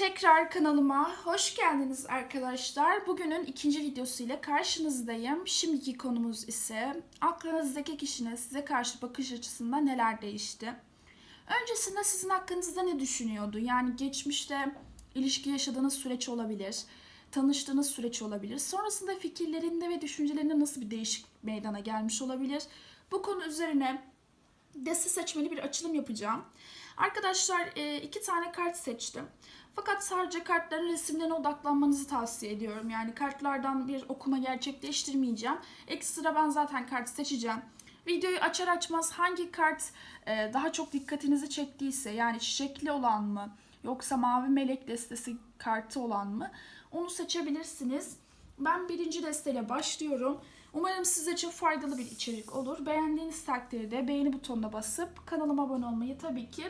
Tekrar kanalıma hoş geldiniz arkadaşlar. Bugünün ikinci videosuyla karşınızdayım. Şimdiki konumuz ise aklınızdaki kişinin size karşı bakış açısında neler değişti? Öncesinde sizin hakkınızda ne düşünüyordu? Yani geçmişte ilişki yaşadığınız süreç olabilir, tanıştığınız süreç olabilir. Sonrasında fikirlerinde ve düşüncelerinde nasıl bir değişik meydana gelmiş olabilir? Bu konu üzerine deste seçmeli bir açılım yapacağım. Arkadaşlar e, iki tane kart seçtim. Fakat sadece kartların resimlerine odaklanmanızı tavsiye ediyorum. Yani kartlardan bir okuma gerçekleştirmeyeceğim. Ekstra ben zaten kart seçeceğim. Videoyu açar açmaz hangi kart e, daha çok dikkatinizi çektiyse yani çiçekli olan mı yoksa mavi melek destesi kartı olan mı onu seçebilirsiniz. Ben birinci desteyle başlıyorum. Umarım siz için faydalı bir içerik olur. Beğendiğiniz takdirde beğeni butonuna basıp kanalıma abone olmayı tabii ki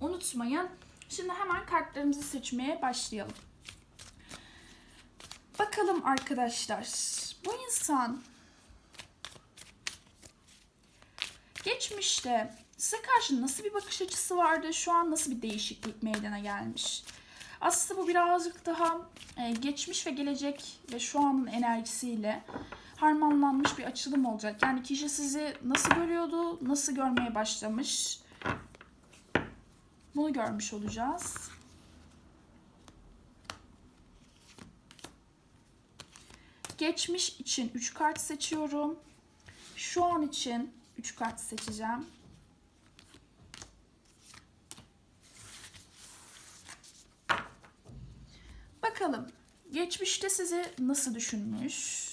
unutmayın. Şimdi hemen kartlarımızı seçmeye başlayalım. Bakalım arkadaşlar. Bu insan geçmişte size karşı nasıl bir bakış açısı vardı? Şu an nasıl bir değişiklik meydana gelmiş? Aslında bu birazcık daha e, geçmiş ve gelecek ve şu anın enerjisiyle harmanlanmış bir açılım olacak. Yani kişi sizi nasıl görüyordu, nasıl görmeye başlamış? Bunu görmüş olacağız. Geçmiş için 3 kart seçiyorum. Şu an için 3 kart seçeceğim. Bakalım geçmişte sizi nasıl düşünmüş?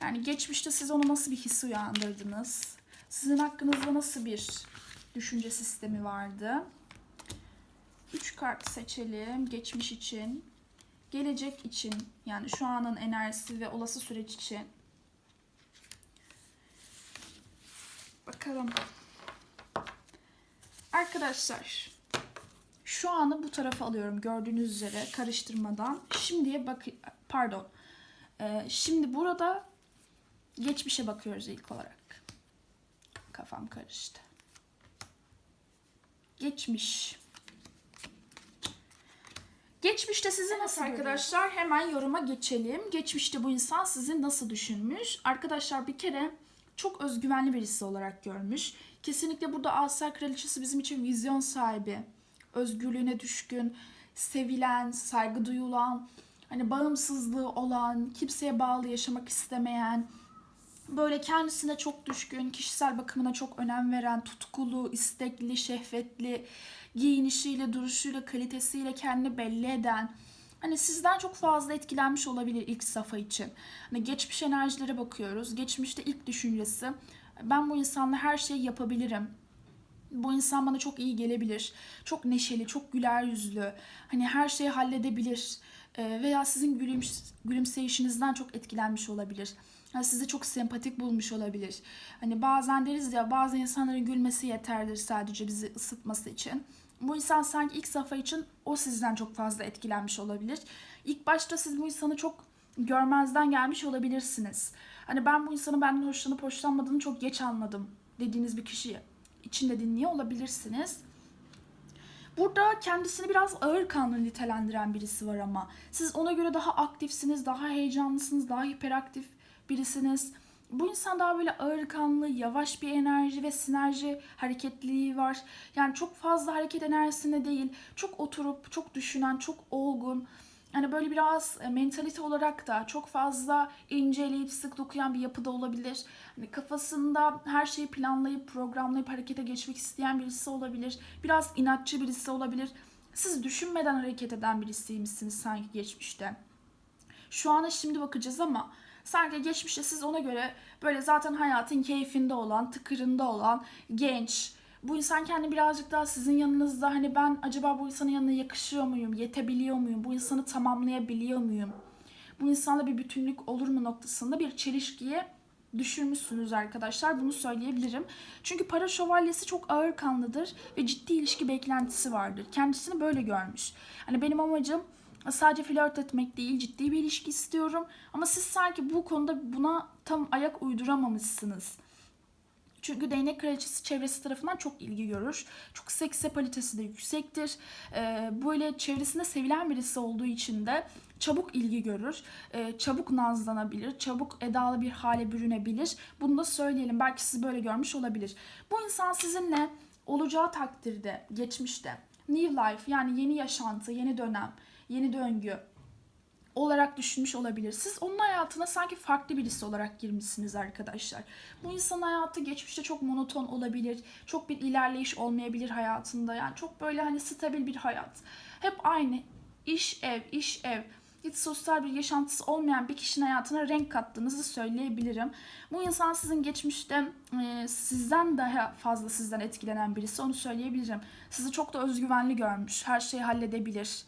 Yani geçmişte siz ona nasıl bir his uyandırdınız? Sizin hakkınızda nasıl bir düşünce sistemi vardı? 3 kart seçelim geçmiş için. Gelecek için yani şu anın enerjisi ve olası süreç için. Bakalım. Arkadaşlar şu anı bu tarafa alıyorum gördüğünüz üzere karıştırmadan. Şimdiye bak pardon. Ee, şimdi burada geçmişe bakıyoruz ilk olarak. Kafam karıştı. Geçmiş. Geçmişte sizi nasıl arkadaşlar? Hemen yoruma geçelim. Geçmişte bu insan sizi nasıl düşünmüş? Arkadaşlar bir kere çok özgüvenli birisi olarak görmüş. Kesinlikle burada Asya Kraliçesi bizim için vizyon sahibi. Özgürlüğüne düşkün, sevilen, saygı duyulan, hani bağımsızlığı olan, kimseye bağlı yaşamak istemeyen, böyle kendisine çok düşkün, kişisel bakımına çok önem veren, tutkulu, istekli, şehvetli, giyinişiyle, duruşuyla, kalitesiyle kendini belli eden, hani sizden çok fazla etkilenmiş olabilir ilk safa için. Hani geçmiş enerjilere bakıyoruz. Geçmişte ilk düşüncesi ben bu insanla her şeyi yapabilirim. Bu insan bana çok iyi gelebilir. Çok neşeli, çok güler yüzlü. Hani her şeyi halledebilir. Ee, veya sizin gülümş, gülümseyişinizden çok etkilenmiş olabilir. Yani sizi çok sempatik bulmuş olabilir. Hani bazen deriz ya bazı insanların gülmesi yeterdir sadece bizi ısıtması için. Bu insan sanki ilk safa için o sizden çok fazla etkilenmiş olabilir. İlk başta siz bu insanı çok görmezden gelmiş olabilirsiniz. Hani ben bu insanın benden hoşlanıp hoşlanmadığını çok geç anladım dediğiniz bir kişi içinde dinliyor olabilirsiniz. Burada kendisini biraz ağır kanlı nitelendiren birisi var ama siz ona göre daha aktifsiniz, daha heyecanlısınız, daha hiperaktif birisiniz. Bu insan daha böyle ağır kanlı, yavaş bir enerji ve sinerji hareketliliği var. Yani çok fazla hareket enerjisinde değil, çok oturup, çok düşünen, çok olgun. Hani böyle biraz e, mentalite olarak da çok fazla inceleyip sık dokuyan bir yapıda olabilir. Hani kafasında her şeyi planlayıp, programlayıp harekete geçmek isteyen birisi olabilir. Biraz inatçı birisi olabilir. Siz düşünmeden hareket eden birisiymişsiniz sanki geçmişte. Şu ana şimdi bakacağız ama sanki geçmişte siz ona göre böyle zaten hayatın keyfinde olan, tıkırında olan, genç, bu insan kendi birazcık daha sizin yanınızda hani ben acaba bu insanın yanına yakışıyor muyum, yetebiliyor muyum, bu insanı tamamlayabiliyor muyum, bu insanla bir bütünlük olur mu noktasında bir çelişkiye düşürmüşsünüz arkadaşlar. Bunu söyleyebilirim. Çünkü para şövalyesi çok ağır kanlıdır ve ciddi ilişki beklentisi vardır. Kendisini böyle görmüş. Hani benim amacım sadece flört etmek değil, ciddi bir ilişki istiyorum. Ama siz sanki bu konuda buna tam ayak uyduramamışsınız. Çünkü değnek kraliçesi çevresi tarafından çok ilgi görür. Çok seksapalitesi de yüksektir. Ee, böyle çevresinde sevilen birisi olduğu için de çabuk ilgi görür. Ee, çabuk nazlanabilir. Çabuk edalı bir hale bürünebilir. Bunu da söyleyelim. Belki sizi böyle görmüş olabilir. Bu insan sizinle olacağı takdirde, geçmişte new life yani yeni yaşantı, yeni dönem, yeni döngü olarak düşünmüş olabilir. Siz onun hayatına sanki farklı birisi olarak girmişsiniz arkadaşlar. Bu insanın hayatı geçmişte çok monoton olabilir. Çok bir ilerleyiş olmayabilir hayatında. Yani çok böyle hani stabil bir hayat. Hep aynı iş ev, iş ev. Hiç sosyal bir yaşantısı olmayan bir kişinin hayatına renk kattığınızı söyleyebilirim. Bu insan sizin geçmişte e, sizden daha fazla sizden etkilenen birisi onu söyleyebilirim. Sizi çok da özgüvenli görmüş. Her şeyi halledebilir.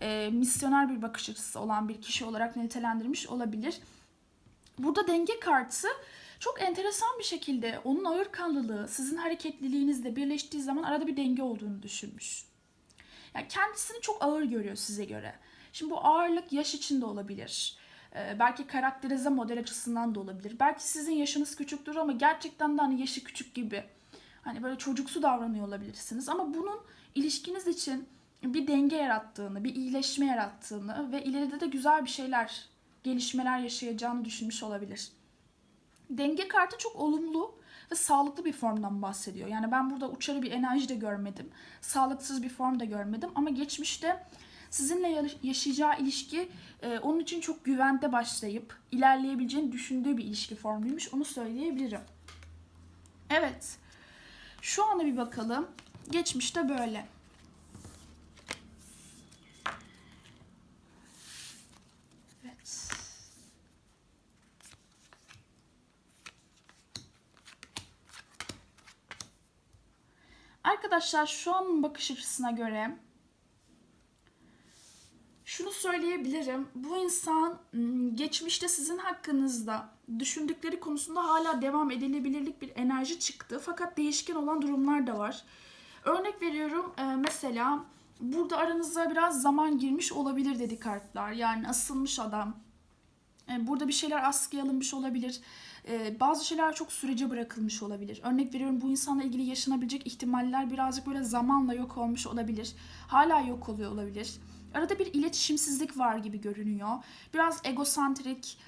E, misyoner bir bakış açısı olan bir kişi olarak nitelendirmiş olabilir. Burada denge kartı çok enteresan bir şekilde onun ağırkanlılığı sizin hareketliliğinizle birleştiği zaman arada bir denge olduğunu düşünmüş. Yani kendisini çok ağır görüyor size göre. Şimdi bu ağırlık yaş içinde olabilir. Ee, belki karakterize model açısından da olabilir. Belki sizin yaşınız küçüktür ama gerçekten de hani yaşı küçük gibi. Hani böyle çocuksu davranıyor olabilirsiniz. Ama bunun ilişkiniz için bir denge yarattığını, bir iyileşme yarattığını ve ileride de güzel bir şeyler, gelişmeler yaşayacağını düşünmüş olabilir. Denge kartı çok olumlu ve sağlıklı bir formdan bahsediyor. Yani ben burada uçarı bir enerji de görmedim. Sağlıksız bir form da görmedim. Ama geçmişte sizinle yaşayacağı ilişki e, onun için çok güvende başlayıp ilerleyebileceğini düşündüğü bir ilişki formuymuş. Onu söyleyebilirim. Evet. Şu anda bir bakalım. Geçmişte böyle. Evet. Arkadaşlar şu an bakış açısına göre şunu söyleyebilirim. Bu insan geçmişte sizin hakkınızda düşündükleri konusunda hala devam edilebilirlik bir enerji çıktı. Fakat değişken olan durumlar da var. Örnek veriyorum mesela burada aranıza biraz zaman girmiş olabilir dedi kartlar. Yani asılmış adam. Burada bir şeyler askıya alınmış olabilir. Bazı şeyler çok sürece bırakılmış olabilir. Örnek veriyorum bu insanla ilgili yaşanabilecek ihtimaller birazcık böyle zamanla yok olmuş olabilir. Hala yok oluyor olabilir. Arada bir iletişimsizlik var gibi görünüyor. Biraz egosantrik,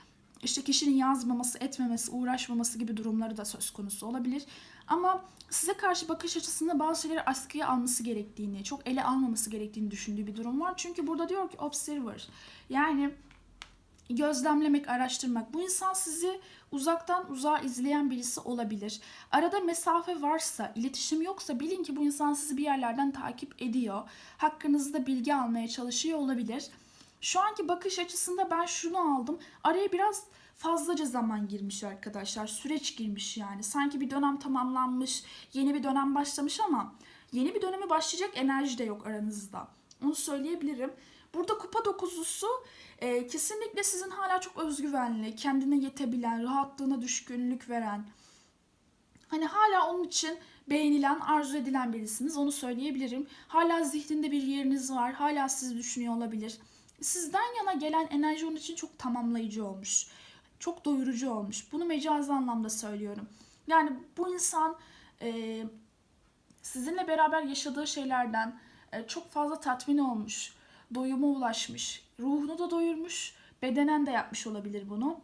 işte kişinin yazmaması, etmemesi, uğraşmaması gibi durumları da söz konusu olabilir. Ama size karşı bakış açısında bazı şeyleri askıya alması gerektiğini, çok ele almaması gerektiğini düşündüğü bir durum var. Çünkü burada diyor ki observer. Yani gözlemlemek, araştırmak. Bu insan sizi uzaktan uzağa izleyen birisi olabilir. Arada mesafe varsa, iletişim yoksa bilin ki bu insan sizi bir yerlerden takip ediyor. Hakkınızda bilgi almaya çalışıyor olabilir. Şu anki bakış açısında ben şunu aldım. Araya biraz fazlaca zaman girmiş arkadaşlar. Süreç girmiş yani. Sanki bir dönem tamamlanmış, yeni bir dönem başlamış ama yeni bir döneme başlayacak enerji de yok aranızda. Onu söyleyebilirim. Burada kupa dokuzlusu e, kesinlikle sizin hala çok özgüvenli, kendine yetebilen, rahatlığına düşkünlük veren, hani hala onun için beğenilen, arzu edilen birisiniz. Onu söyleyebilirim. Hala zihninde bir yeriniz var. Hala sizi düşünüyor olabilir. Sizden yana gelen enerji onun için çok tamamlayıcı olmuş. Çok doyurucu olmuş. Bunu mecazi anlamda söylüyorum. Yani bu insan e, sizinle beraber yaşadığı şeylerden e, çok fazla tatmin olmuş. Doyuma ulaşmış. Ruhunu da doyurmuş. Bedenen de yapmış olabilir bunu.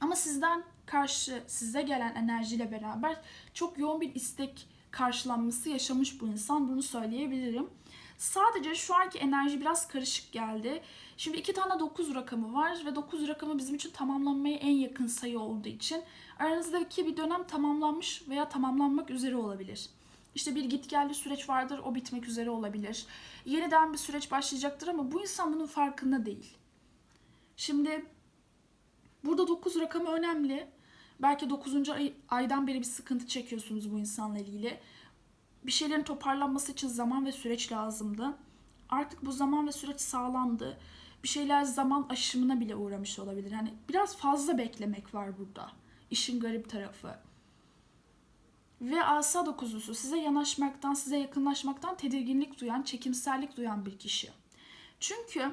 Ama sizden karşı size gelen enerjiyle beraber çok yoğun bir istek karşılanması yaşamış bu insan. Bunu söyleyebilirim. Sadece şu anki enerji biraz karışık geldi. Şimdi iki tane 9 rakamı var ve 9 rakamı bizim için tamamlanmaya en yakın sayı olduğu için aranızdaki bir dönem tamamlanmış veya tamamlanmak üzere olabilir. İşte bir git geldi süreç vardır o bitmek üzere olabilir. Yeniden bir süreç başlayacaktır ama bu insan bunun farkında değil. Şimdi burada 9 rakamı önemli. Belki 9. Ay, aydan beri bir sıkıntı çekiyorsunuz bu insanla ilgili. Bir şeylerin toparlanması için zaman ve süreç lazımdı. Artık bu zaman ve süreç sağlandı. Bir şeyler zaman aşımına bile uğramış olabilir. Yani biraz fazla beklemek var burada. İşin garip tarafı. Ve asa dokuzlusu size yanaşmaktan, size yakınlaşmaktan tedirginlik duyan, çekimsellik duyan bir kişi. Çünkü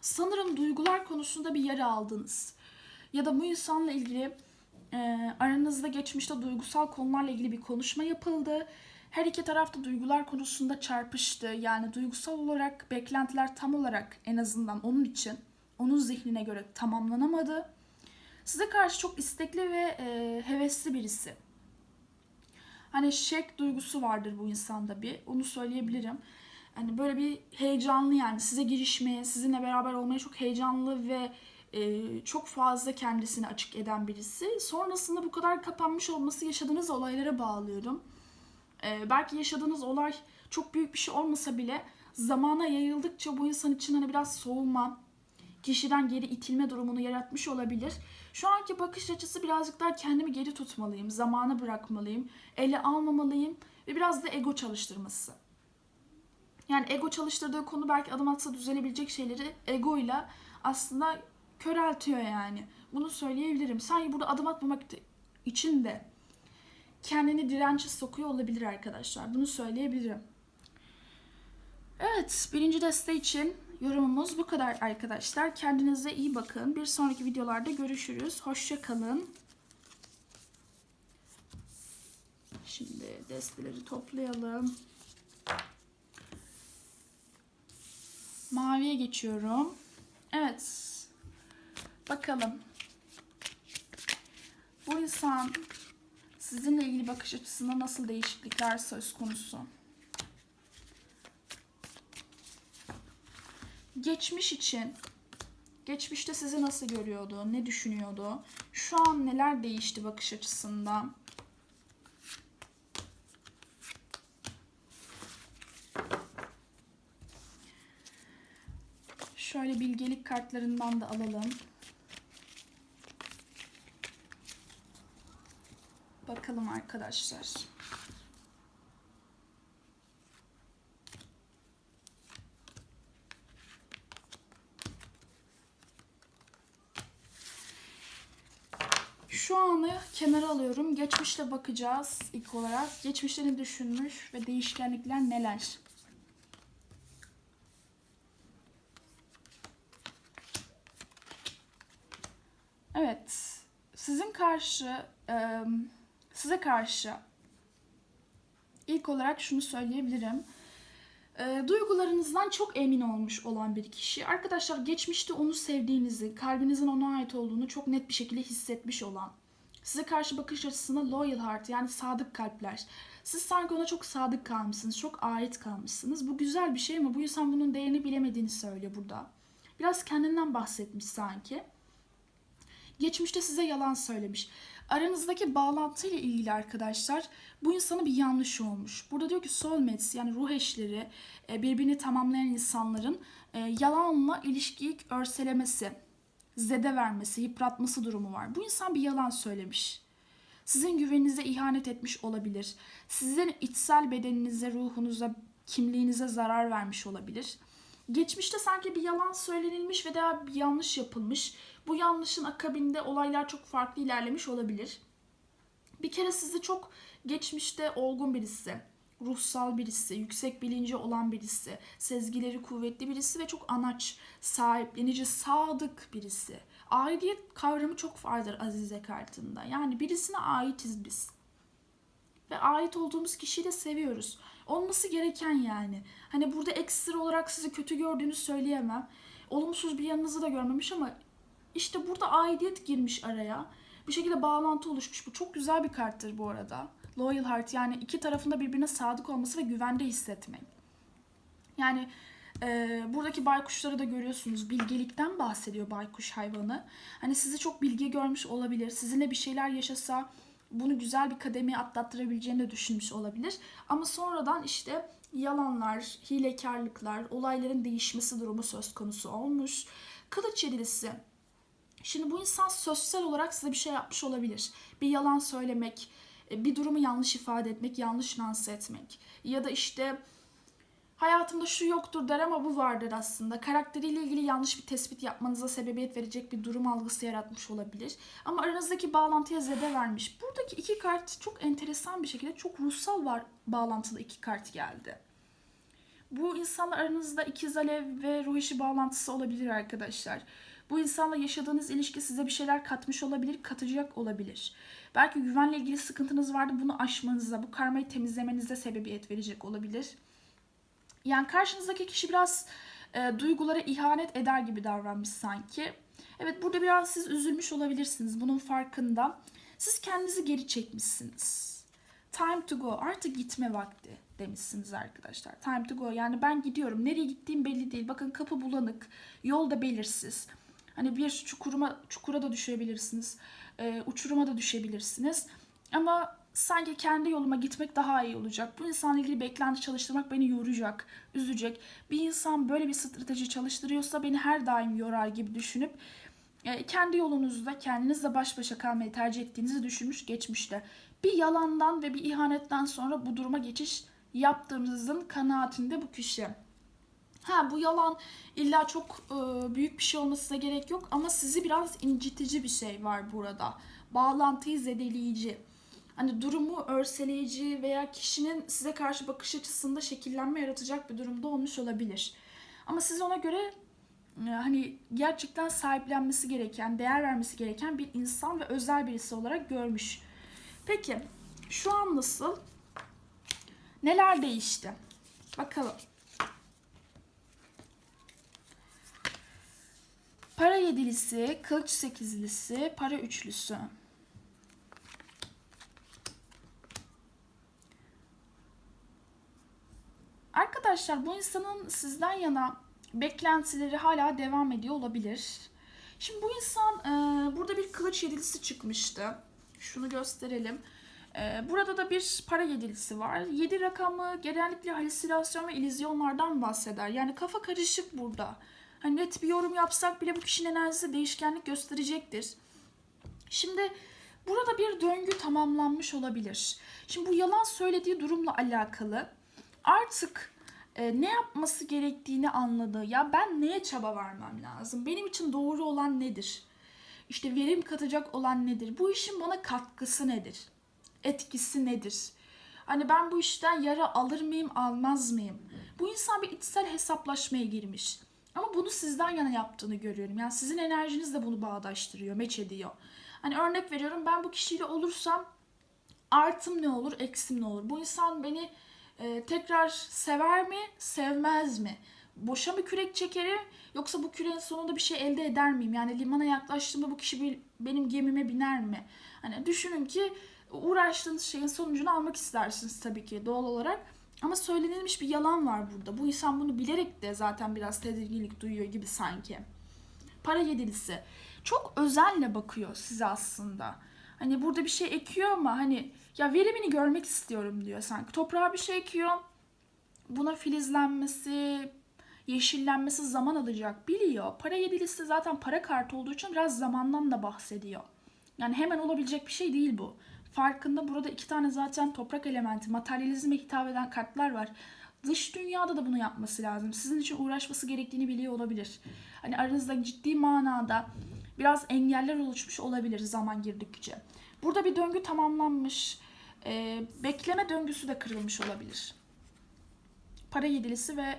sanırım duygular konusunda bir yara aldınız. Ya da bu insanla ilgili Ee, aranızda geçmişte duygusal konularla ilgili bir konuşma yapıldı. Her iki taraf da duygular konusunda çarpıştı. Yani duygusal olarak beklentiler tam olarak en azından onun için, onun zihnine göre tamamlanamadı. Size karşı çok istekli ve e, hevesli birisi. Hani şek duygusu vardır bu insanda bir. Onu söyleyebilirim. Hani böyle bir heyecanlı yani size girişmeye, sizinle beraber olmaya çok heyecanlı ve e, çok fazla kendisini açık eden birisi. Sonrasında bu kadar kapanmış olması yaşadığınız olaylara bağlıyorum. E, belki yaşadığınız olay çok büyük bir şey olmasa bile zamana yayıldıkça bu insan için hani biraz soğuma, kişiden geri itilme durumunu yaratmış olabilir. Şu anki bakış açısı birazcık daha kendimi geri tutmalıyım, zamanı bırakmalıyım, ele almamalıyım ve biraz da ego çalıştırması. Yani ego çalıştırdığı konu belki adım atsa düzelebilecek şeyleri egoyla aslında köreltiyor yani. Bunu söyleyebilirim. Sanki burada adım atmamak için de kendini dirençe sokuyor olabilir arkadaşlar. Bunu söyleyebilirim. Evet, birinci deste için yorumumuz bu kadar arkadaşlar. Kendinize iyi bakın. Bir sonraki videolarda görüşürüz. Hoşça kalın. Şimdi desteleri toplayalım. Maviye geçiyorum. Evet. Bakalım. Bu insan sizinle ilgili bakış açısında nasıl değişiklikler söz konusu? Geçmiş için geçmişte sizi nasıl görüyordu, ne düşünüyordu? Şu an neler değişti bakış açısında? Şöyle bilgelik kartlarından da alalım. Bakalım arkadaşlar. Şu anı kenara alıyorum. Geçmişte bakacağız ilk olarak. Geçmişte düşünmüş ve değişkenlikler neler? Evet. Sizin karşı, size karşı ilk olarak şunu söyleyebilirim. Duygularınızdan çok emin olmuş olan bir kişi. Arkadaşlar geçmişte onu sevdiğinizi, kalbinizin ona ait olduğunu çok net bir şekilde hissetmiş olan. Size karşı bakış açısına loyal heart yani sadık kalpler. Siz sanki ona çok sadık kalmışsınız, çok ait kalmışsınız. Bu güzel bir şey ama bu insan bunun değerini bilemediğini söylüyor burada. Biraz kendinden bahsetmiş sanki. Geçmişte size yalan söylemiş. Aranızdaki bağlantıyla ilgili arkadaşlar bu insana bir yanlış olmuş. Burada diyor ki soulmates yani ruh eşleri e, birbirini tamamlayan insanların e, yalanla ilişkiyi örselemesi, zede vermesi, yıpratması durumu var. Bu insan bir yalan söylemiş. Sizin güveninize ihanet etmiş olabilir. Sizin içsel bedeninize, ruhunuza, kimliğinize zarar vermiş olabilir. Geçmişte sanki bir yalan söylenilmiş ve daha bir yanlış yapılmış. Bu yanlışın akabinde olaylar çok farklı ilerlemiş olabilir. Bir kere sizi çok geçmişte olgun birisi, ruhsal birisi, yüksek bilinci olan birisi, sezgileri kuvvetli birisi ve çok anaç, sahiplenici, sadık birisi. Aidiyet kavramı çok vardır Azize kartında. Yani birisine aitiz biz. Ve ait olduğumuz kişiyi de seviyoruz. Olması gereken yani. Hani burada ekstra olarak sizi kötü gördüğünü söyleyemem. Olumsuz bir yanınızı da görmemiş ama işte burada aidiyet girmiş araya. Bir şekilde bağlantı oluşmuş. Bu çok güzel bir karttır bu arada. Loyal Heart yani iki tarafında birbirine sadık olması ve güvende hissetmek. Yani e, buradaki baykuşları da görüyorsunuz. Bilgelikten bahsediyor baykuş hayvanı. Hani sizi çok bilge görmüş olabilir. Sizinle bir şeyler yaşasa bunu güzel bir kademeye atlattırabileceğini de düşünmüş olabilir. Ama sonradan işte yalanlar, hilekarlıklar, olayların değişmesi durumu söz konusu olmuş. Kılıç yedilisi. Şimdi bu insan sözsel olarak size bir şey yapmış olabilir. Bir yalan söylemek, bir durumu yanlış ifade etmek, yanlış lanse etmek. Ya da işte hayatımda şu yoktur der ama bu vardır aslında. Karakteriyle ilgili yanlış bir tespit yapmanıza sebebiyet verecek bir durum algısı yaratmış olabilir. Ama aranızdaki bağlantıya zede vermiş. Buradaki iki kart çok enteresan bir şekilde çok ruhsal var bağlantılı iki kart geldi. Bu insanlar aranızda ikiz alev ve ruh eşi bağlantısı olabilir arkadaşlar. Bu insanla yaşadığınız ilişki size bir şeyler katmış olabilir, katacak olabilir. Belki güvenle ilgili sıkıntınız vardı. Bunu aşmanıza, bu karmayı temizlemenize sebebiyet verecek olabilir. Yani karşınızdaki kişi biraz e, duygulara ihanet eder gibi davranmış sanki. Evet burada biraz siz üzülmüş olabilirsiniz. Bunun farkında. Siz kendinizi geri çekmişsiniz. Time to go. Artık gitme vakti demişsiniz arkadaşlar. Time to go. Yani ben gidiyorum. Nereye gittiğim belli değil. Bakın kapı bulanık. Yol da belirsiz. Hani bir çukuruma, çukura da düşebilirsiniz. E, uçuruma da düşebilirsiniz. Ama sanki kendi yoluma gitmek daha iyi olacak. Bu insanla ilgili beklenti çalıştırmak beni yoracak, üzecek. Bir insan böyle bir strateji çalıştırıyorsa beni her daim yorar gibi düşünüp e, kendi yolunuzda kendinizle baş başa kalmayı tercih ettiğinizi düşünmüş geçmişte. Bir yalandan ve bir ihanetten sonra bu duruma geçiş yaptığımızın kanaatinde bu kişi. Ha bu yalan illa çok e, büyük bir şey olmasına gerek yok ama sizi biraz incitici bir şey var burada. Bağlantıyı zedeleyici. Hani durumu örseleyici veya kişinin size karşı bakış açısında şekillenme yaratacak bir durumda olmuş olabilir. Ama siz ona göre e, hani gerçekten sahiplenmesi gereken, değer vermesi gereken bir insan ve özel birisi olarak görmüş. Peki şu an nasıl? Neler değişti? Bakalım. Para yedilisi, kılıç sekizlisi, para üçlüsü. Arkadaşlar bu insanın sizden yana beklentileri hala devam ediyor olabilir. Şimdi bu insan e, burada bir kılıç yedilisi çıkmıştı. Şunu gösterelim. E, burada da bir para yedilisi var. Yedi rakamı genellikle halüsinasyon ve illüzyonlardan bahseder. Yani kafa karışık burada. Hani net bir yorum yapsak bile bu kişinin enerjisi değişkenlik gösterecektir. Şimdi burada bir döngü tamamlanmış olabilir. Şimdi bu yalan söylediği durumla alakalı artık e, ne yapması gerektiğini anladı. Ya ben neye çaba vermem lazım? Benim için doğru olan nedir? İşte verim katacak olan nedir? Bu işin bana katkısı nedir? Etkisi nedir? Hani ben bu işten yara alır mıyım, almaz mıyım? Bu insan bir içsel hesaplaşmaya girmiş. Ama bunu sizden yana yaptığını görüyorum. Yani sizin enerjiniz de bunu bağdaştırıyor, meç ediyor. Hani örnek veriyorum ben bu kişiyle olursam artım ne olur, eksim ne olur? Bu insan beni e, tekrar sever mi, sevmez mi? Boşa mı kürek çekerim yoksa bu küreğin sonunda bir şey elde eder miyim? Yani limana yaklaştığımda bu kişi bir, benim gemime biner mi? Hani düşünün ki uğraştığınız şeyin sonucunu almak istersiniz tabii ki doğal olarak. Ama söylenilmiş bir yalan var burada. Bu insan bunu bilerek de zaten biraz tedirginlik duyuyor gibi sanki. Para yedilisi. Çok özenle bakıyor size aslında. Hani burada bir şey ekiyor ama hani ya verimini görmek istiyorum diyor sanki. Toprağa bir şey ekiyor. Buna filizlenmesi, yeşillenmesi zaman alacak biliyor. Para yedilisi zaten para kartı olduğu için biraz zamandan da bahsediyor. Yani hemen olabilecek bir şey değil bu. Farkında burada iki tane zaten toprak elementi, materyalizme hitap eden kartlar var. Dış dünyada da bunu yapması lazım. Sizin için uğraşması gerektiğini biliyor olabilir. Hani aranızda ciddi manada biraz engeller oluşmuş olabilir zaman girdikçe. Burada bir döngü tamamlanmış. Ee, bekleme döngüsü de kırılmış olabilir. Para yedilisi ve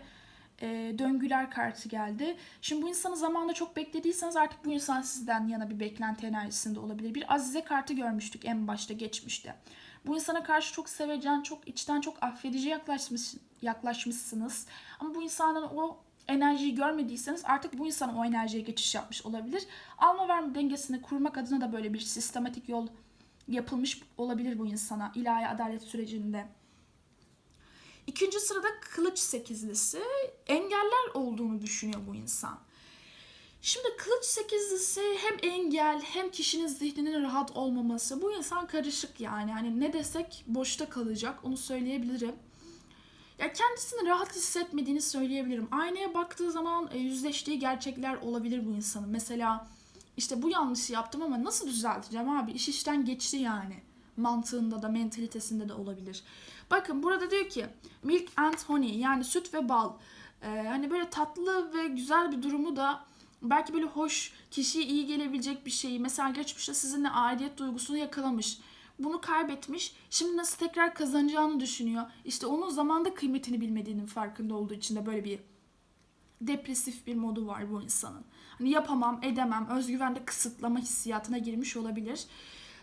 e, döngüler kartı geldi. Şimdi bu insanı zamanında çok beklediyseniz artık bu insan sizden yana bir beklenti enerjisinde olabilir. Bir azize kartı görmüştük en başta geçmişte. Bu insana karşı çok sevecen, çok içten çok affedici yaklaşmış, yaklaşmışsınız. Ama bu insanın o enerjiyi görmediyseniz artık bu insan o enerjiye geçiş yapmış olabilir. Alma verme dengesini kurmak adına da böyle bir sistematik yol yapılmış olabilir bu insana ilahi adalet sürecinde. İkinci sırada kılıç sekizlisi engeller olduğunu düşünüyor bu insan. Şimdi kılıç sekizlisi hem engel hem kişinin zihninin rahat olmaması. Bu insan karışık yani. Hani ne desek boşta kalacak onu söyleyebilirim. Ya kendisini rahat hissetmediğini söyleyebilirim. Aynaya baktığı zaman e, yüzleştiği gerçekler olabilir bu insanın. Mesela işte bu yanlışı yaptım ama nasıl düzelteceğim abi? İş işten geçti yani. Mantığında da mentalitesinde de olabilir. Bakın burada diyor ki milk and honey yani süt ve bal. Ee, hani böyle tatlı ve güzel bir durumu da belki böyle hoş, kişiye iyi gelebilecek bir şeyi. Mesela geçmişte sizinle aidiyet duygusunu yakalamış. Bunu kaybetmiş. Şimdi nasıl tekrar kazanacağını düşünüyor. İşte onun zamanda kıymetini bilmediğinin farkında olduğu için de böyle bir depresif bir modu var bu insanın. Hani yapamam, edemem, özgüvende kısıtlama hissiyatına girmiş olabilir.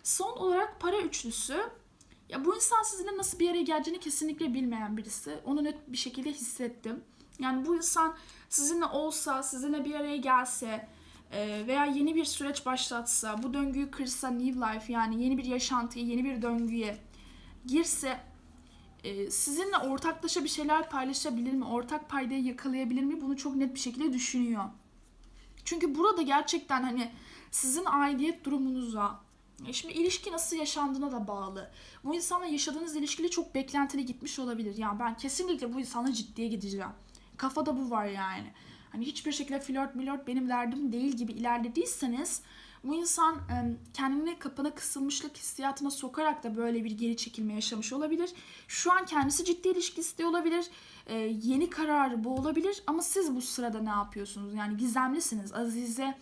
Son olarak para üçlüsü. Ya bu insan sizinle nasıl bir yere geleceğini kesinlikle bilmeyen birisi. Onu net bir şekilde hissettim. Yani bu insan sizinle olsa, sizinle bir araya gelse e, veya yeni bir süreç başlatsa, bu döngüyü kırsa, new life yani yeni bir yaşantıya, yeni bir döngüye girse e, sizinle ortaklaşa bir şeyler paylaşabilir mi? Ortak paydayı yakalayabilir mi? Bunu çok net bir şekilde düşünüyor. Çünkü burada gerçekten hani sizin aidiyet durumunuza, şimdi ilişki nasıl yaşandığına da bağlı. Bu insanla yaşadığınız ilişkili çok beklentili gitmiş olabilir. Yani ben kesinlikle bu insanla ciddiye gideceğim. Kafada bu var yani. Hani hiçbir şekilde flört milört benim derdim değil gibi ilerlediyseniz bu insan e, kendini kapına kısılmışlık hissiyatına sokarak da böyle bir geri çekilme yaşamış olabilir. Şu an kendisi ciddi ilişki istiyor olabilir. E, yeni kararı bu olabilir ama siz bu sırada ne yapıyorsunuz? Yani gizemlisiniz. Azize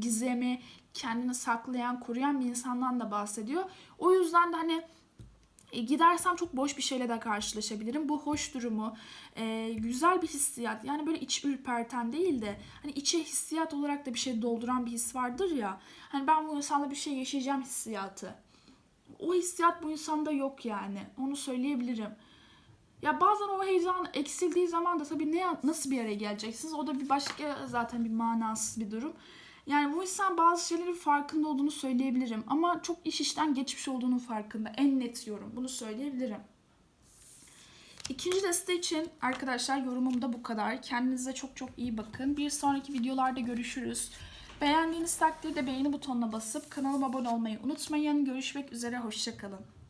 gizemi kendini saklayan, koruyan bir insandan da bahsediyor. O yüzden de hani e, gidersem çok boş bir şeyle de karşılaşabilirim. Bu hoş durumu, e, güzel bir hissiyat. Yani böyle iç ürperten değil de hani içe hissiyat olarak da bir şey dolduran bir his vardır ya. Hani ben bu insanla bir şey yaşayacağım hissiyatı. O hissiyat bu insanda yok yani. Onu söyleyebilirim. Ya bazen o heyecan eksildiği zaman da tabii ne nasıl bir yere geleceksiniz? O da bir başka zaten bir manasız bir durum. Yani bu insan bazı şeylerin farkında olduğunu söyleyebilirim. Ama çok iş işten geçmiş olduğunun farkında. En net yorum. Bunu söyleyebilirim. İkinci deste için arkadaşlar yorumum da bu kadar. Kendinize çok çok iyi bakın. Bir sonraki videolarda görüşürüz. Beğendiğiniz takdirde beğeni butonuna basıp kanalıma abone olmayı unutmayın. Görüşmek üzere. Hoşçakalın.